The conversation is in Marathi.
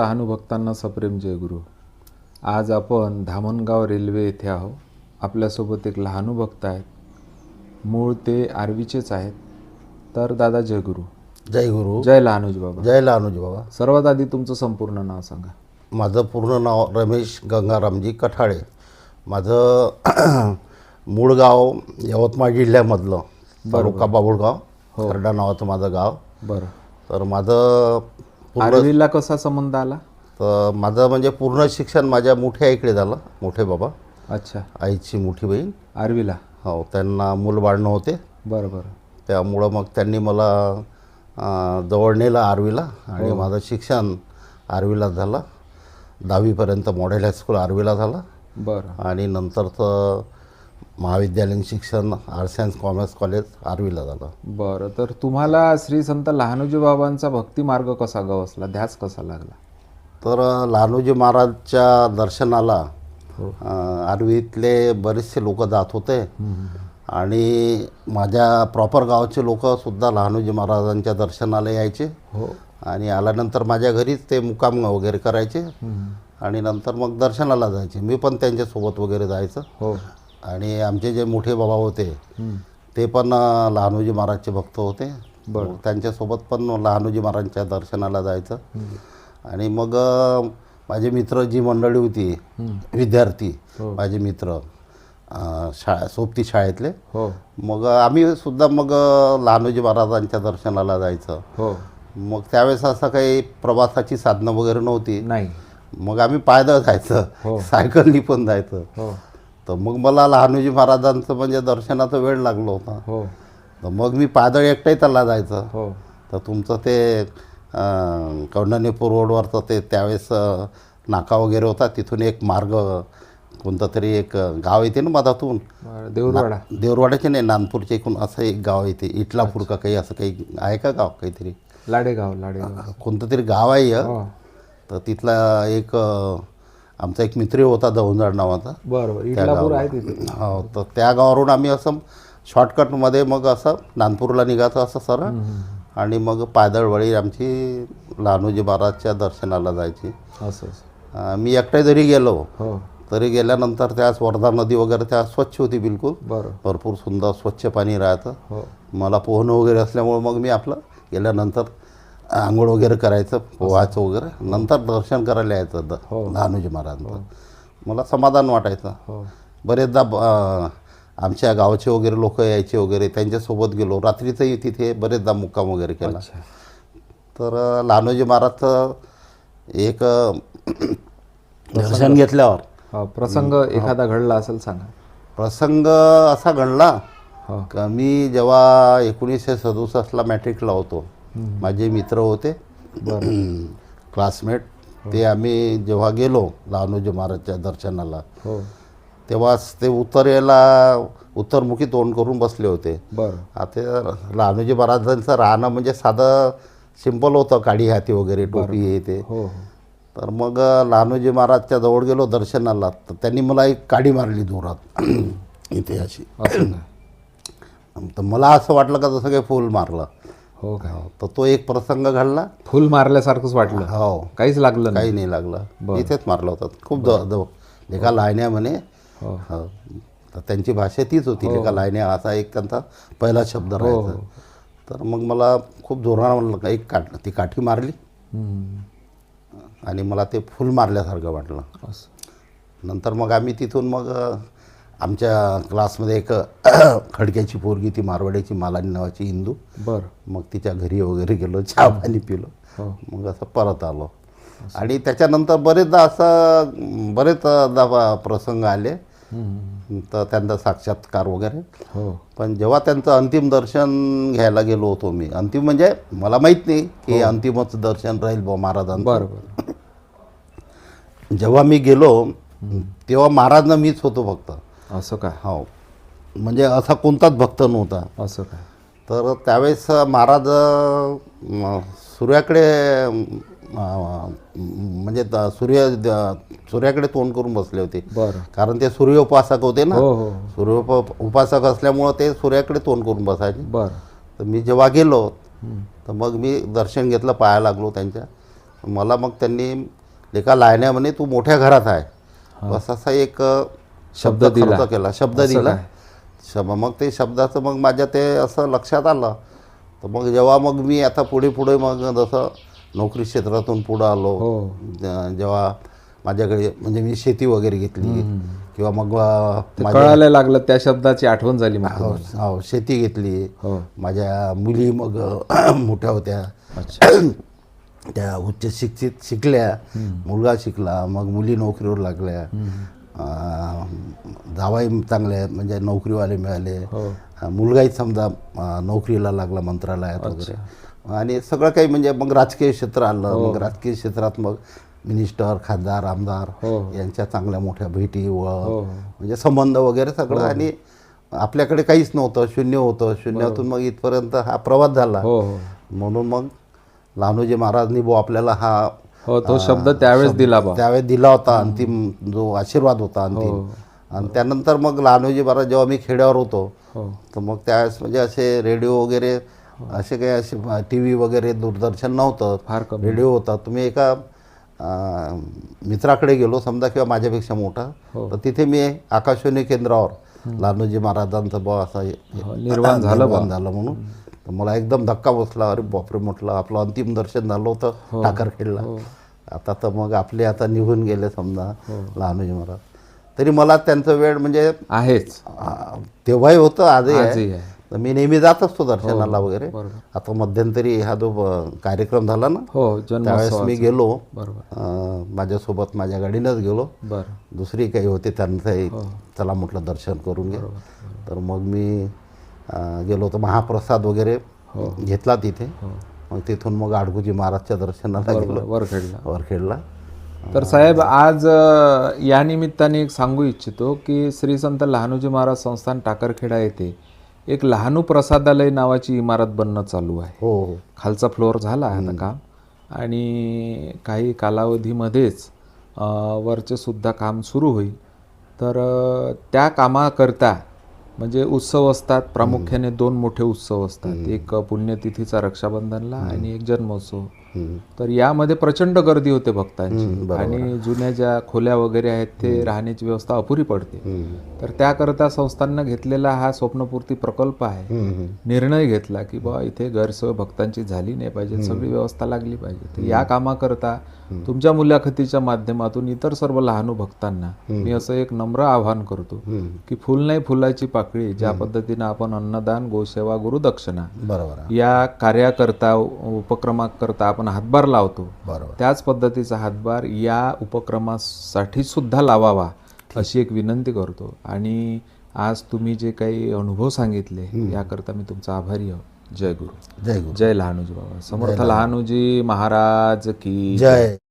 लहानू भक्तांना सप्रेम जयगुरु आज आपण धामणगाव रेल्वे येथे आहो आपल्यासोबत एक लहानू भक्त आहेत. मूळ ते आर्वीचेच आहेत. तर दादा जयगुरु जय गुरु. जय लहानूजी बाबा. जय लहानूजी बाबा. सर्वात आधी तुमचं संपूर्ण नाव सांगा. माझं पूर्ण नाव रमेश गंगारामजी कठाळे. माझं मूळ गाव यवतमाळ जिल्ह्यामधलं. तालुका बाबुळगाव खर्डा नावाचं माझं गाव. बरं. तर माझं आर्वीला कसा संबंध आला? तर माझं म्हणजे पूर्ण शिक्षण माझ्या मोठ्या आईकडे झालं मोठे बाबा. अच्छा. आईची मोठी बहीण. आर्वीला हो त्यांना मूलबाळ नव्हते बरं बरं. त्यामुळं मग त्यांनी मला जवळ नेलं आर्वीला आणि माझं शिक्षण आर्वीला झालं. दहावीपर्यंत मॉडेल हायस्कूल आर्वीला झालं. बरं. आणि नंतरचं महाविद्यालयीन शिक्षण आर्ट्स सायन्स कॉमर्स कॉलेज आर्वीला झालं. बरं तर तुम्हाला श्री संत लहानूजी बाबांचा भक्ती मार्ग कसा गवसला? ध्यास कसा लागला? तर लहानोजी महाराजच्या दर्शनाला अं, आर्वीतले बरेचसे लोक जात होते. आणि माझ्या प्रॉपर गावचे लोकसुद्धा लहानोजी महाराजांच्या दर्शनाला यायचे. हो. आणि आल्यानंतर माझ्या घरीच ते मुकाम वगैरे करायचे. आणि नंतर मग दर्शनाला जायचे. मी पण त्यांच्यासोबत वगैरे जायचं. हो. आणि आमचे जे मोठे बाबा होते ते पण लहानोजी महाराजचे भक्त होते. त्यांच्यासोबत पण लहानोजी महाराजांच्या दर्शनाला जायचं. आणि मग माझे मित्र जी मंडळी होती विद्यार्थी माझे मित्र शाळा सोबती शाळेतले. हो. मग आम्ही सुद्धा मग लहानोजी महाराजांच्या दर्शनाला जायचं. हो. मग त्यावेळेस असं काही प्रवासाची साधनं वगैरे नव्हती. नाही. मग आम्ही पायदळ जायचं. सायकलनी पण जायचं. हो. तर मग मला लहानोजी महाराजांचं म्हणजे दर्शनाचा वेळ लागलो होता. हो. तर मग मी पायदळ एकटाही त्याला जायचं. हो. तर तुमचं ते अं, कौंडण्यपूर रोडवरचं ते त्यावेळेस नाका वगैरे होता. तिथून एक मार्ग कोणतं तरी एक गाव येते ना मधातून. देऊरवाडा. देवरवाड्याचे नाही नानपूरचे एकूण असं एक गाव येते. इटलापूर का काही असं काही आहे का गाव काहीतरी? लाडेगाव लाडेगाव. कोणतं तरी गाव आहे हे. तर तिथला एक आमचा एक मित्र होता दौंदाड नावाचा. बरं बरं. इटलापूर आहे तिथे. हो तर त्या गावावरून आम्ही असं शॉर्टकटमध्ये मग असं नानपूरला निघायचं असं सरळ. आणि मग पायदळवळी आमची लहानोजी महाराजच्या दर्शनाला जायची. असं असं. अं, मी एकटे जरी गेलो हो. तरी गेल्यानंतर त्या वर्धा नदी वगैरे त्या स्वच्छ होती बिलकुल. बरं. भरपूर सुंदर स्वच्छ पाणी राहतं. हो. मला पोहणं वगैरे असल्यामुळं मग मी आपलं गेल्यानंतर आंघोळ वगैरे करायचं पोहायचं वगैरे. नंतर दर्शन करायला यायचं द लहानोजी महाराजांचं. मला समाधान वाटायचं. हो. बरेचदा आमच्या गावचे वगैरे लोक यायचे वगैरे त्यांच्यासोबत गेलो. रात्रीचंही तिथे बरेचदा मुक्काम वगैरे केला. तर अं, लहानोजी महाराजचं एक दर्शन घेतल्यावर. हो प्रसंग एखादा घडला असेल सांगा. प्रसंग असा घडला हो. का मी जेव्हा एकोणीसशे सदुसष्टला मॅट्रिकला होतो माझे मित्र होते. क्लासमेट. ते आम्ही जेव्हा गेलो लहानोजी महाराजच्या दर्शनाला हो. तेव्हाच ते उत्तर यायला उत्तरमुखी तोंड करून बसले होते. आता लहानोजी महाराजांचं राहणं म्हणजे साधं सिंपल होतं काडी हाती वगैरे टोपी हे ते. हो हो. तर मग लहानोजी महाराजच्या जवळ गेलो दर्शनाला तर त्यांनी मला एक काडी मारली जोरात. इथे अशी. तर मला असं वाटलं का जसं काही फूल मारलं. हो का? तर तो एक प्रसंग घडला. फुल मारल्यासारखंच वाटलं. हो. काहीच लागलं नाही. काही नाही लागलं. इथेच मारलं होतं. खूप ज ज- लेखा लायण्या म्हणे. हो. हो. तर त्यांची भाषा तीच होती. लेखा लायण्या असा एक त्यांचा पहिला शब्द राहायचा. तर मग मला खूप जोरानं म्हणलं एक काट ती काठी मारली. आणि मला ते फुल मारल्यासारखं वाटलं. नंतर मग आम्ही तिथून मग आमच्या क्लासमध्ये एक खडक्याची पोरगी ती मारवाड्याची मालानी नावाची हिंदू बरं. मग तिच्या घरी वगैरे गेलो चहा पाणी पिलो. हो. मग असं परत आलो. आणि त्याच्यानंतर बरेचदा असं बरेचदा प्रसंग आले. तर त्यांचा साक्षात्कार वगैरे. हो. पण जेव्हा त्यांचं अंतिम दर्शन घ्यायला गेलो होतो मी अंतिम म्हणजे मला माहीत नाही की अंतिमच दर्शन राहील बुवा महाराजांचं. बरं बरं. जेव्हा मी गेलो तेव्हा महाराज मीच होतो फक्त. असं काय? हो. म्हणजे असा कोणताच भक्त नव्हता. असं काय? तर त्यावेळेस महाराज सूर्याकडे म्हणजे सूर्य सूर्याकडे तोंड करून बसले होते. बरं. कारण ते सूर्य उपासक होते ना. हो हो सूर्य उप उपासक असल्यामुळं ते सूर्याकडे तोंड करून बसायचे. बरं. तर मी जेव्हा गेलो तर मग मी दर्शन घेतलं पाया लागलो त्यांच्या. मला मग त्यांनी एका लायण्या म्हणे तू मोठ्या घरात आहे. बस असा एक शब्द दिला. केला शब्द दिला? शब मग ते शब्दाचं मग माझ्या ते असं लक्षात आलं. तर मग जेव्हा मग मी आता पुढे पुढे मग जसं नोकरी क्षेत्रातून पुढं आलो हो. जेव्हा माझ्याकडे म्हणजे मी शेती वगैरे घेतली किंवा मग कळायला लागलं त्या शब्दाची आठवण झाली तुम्हाला. हो शेती घेतली. हो. माझ्या मुली मग मोठ्या होत्या. त्या उच्च शिक्षित शिकल्या. मुलगा शिकला मग मुली नोकरीवर लागल्या. जावाई चांगले म्हणजे नोकरीवाले मिळाले. हो. मुलगाही समजा नोकरीला लागला मंत्रालयात वगैरे. आणि सगळं काही म्हणजे मग राजकीय क्षेत्र आलं मग राजकीय क्षेत्रात मग मिनिस्टर खासदार आमदार हो. यांच्या चांगल्या मोठ्या भेटी व हो. म्हणजे संबंध वगैरे सगळं. आणि आपल्याकडे काहीच नव्हतं शून्य होतं. शून्यातून मग इथपर्यंत हा प्रवास झाला. हो हो. म्हणून मग लहानोजी महाराजनी बो आपल्याला हा हो तो शब्द त्यावेळेस दिला बा. त्यावेळेस दिला होता अंतिम जो आशीर्वाद होता अंतिम. आणि त्यानंतर मग लहानोजी महाराज जेव्हा मी खेड्यावर होतो हो. तर मग त्यावेळेस म्हणजे असे रेडिओ वगैरे असे काही असे टी व्ही वगैरे दूरदर्शन नव्हतं. फार रेडिओ होता. तुम्ही एका मित्राकडे गेलो समजा किंवा माझ्यापेक्षा मोठा तर तिथे मी आकाशवाणी केंद्रावर लहानोजी महाराजांचं बा असं हे- हो, निर्वाण झालं झालं म्हणून. तर मला एकदम धक्का बसला. अरे बापरे म्हटलं आपलं अंतिम दर्शन झालं होतं हो. टाकरखेडला आता तर मग आपले आता निघून गेले समजा लहानोजी महाराज तरी मला त्यांचं वेळ म्हणजे आहेच. तेव्हाही होतं आजही आहे. तर मी नेहमी जात असतो दर्शनाला वगैरे. आता मध्यंतरी हा जो कार्यक्रम झाला ना हो त्यावेळेस मी गेलो. माझ्यासोबत माझ्या गाडीनंच गेलो. बरं. दुसरी काही होते त्यांचंही चला म्हटलं दर्शन करून घ्या तर मग मी गेलो तर महाप्रसाद वगैरे घेतला तिथे. मग तिथून मग आडगुजी महाराजच्या दर्शनाला गेलो. वरखेडला. वरखेडला. तर साहेब आज या निमित्ताने एक सांगू इच्छितो की श्री संत लहानोजी महाराज संस्थान टाकरखेडा येथे एक लहानू प्रसादालय नावाची इमारत बनणं चालू आहे. हो हो. खालचा फ्लोअर झाला आहे आता काम. आणि काही कालावधीमध्येच वरचे सुद्धा काम सुरू होईल. तर त्या कामाकरता म्हणजे उत्सव असतात. प्रामुख्याने दोन मोठे उत्सव असतात. एक पुण्यतिथीचा रक्षाबंधनला आणि एक जन्मोत्सव. तर यामध्ये प्रचंड गर्दी होते भक्तांची. आणि जुन्या ज्या खोल्या वगैरे आहेत ते राहण्याची व्यवस्था अपुरी पडते. तर त्याकरता संस्थांना घेतलेला हा स्वप्नपूर्ती प्रकल्प आहे. निर्णय घेतला की बा इथे गैरसोय भक्तांची झाली नाही पाहिजे सगळी व्यवस्था लागली पाहिजे. तर या कामाकरता तुमच्या मुलाखतीच्या माध्यमातून इतर सर्व लहानू भक्तांना मी असं एक नम्र आवाहन करतो. की फुल नाही फुलाची पाकळी ज्या पद्धतीनं आपण अन्नदान गोसेवा गुरुदक्षिणा बरोबर. या कार्याकरता उपक्रमाकरता आपण हातभार लावतो बरोबर. त्याच पद्धतीचा हातभार या उपक्रमासाठी सुद्धा लावावा अशी एक विनंती करतो. आणि आज तुम्ही जे काही अनुभव सांगितले याकरता मी तुमचा आभारी आहो. जय गुरु. जय गुरु. जय लहानूजी बाबा. समर्थ लहानूजी. महाराज की जय.